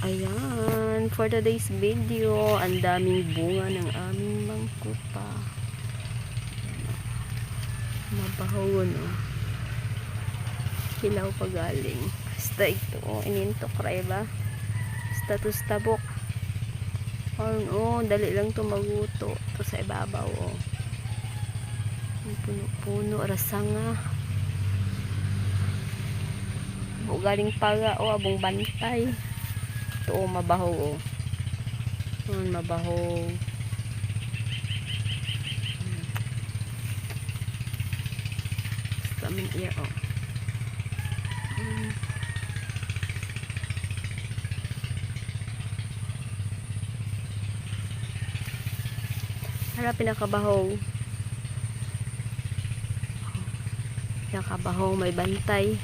Ayan, for today's video, ang daming bunga ng aming mangkupa. Mabahaw, no? Hilaw pa galing. Basta ito, oh, inintok ray ba? Status tabok. Oh, oh, dali lang to maguto. Ito sa ibabaw, oh. Puno-puno, rasanga. O galing paga, o abong bantay. Ito, oh, mabaho, oh. Mabaho. Hmm. Basta min iya, oh. Hmm. Hala, pinakabaho. Pinakabaho, may bantay.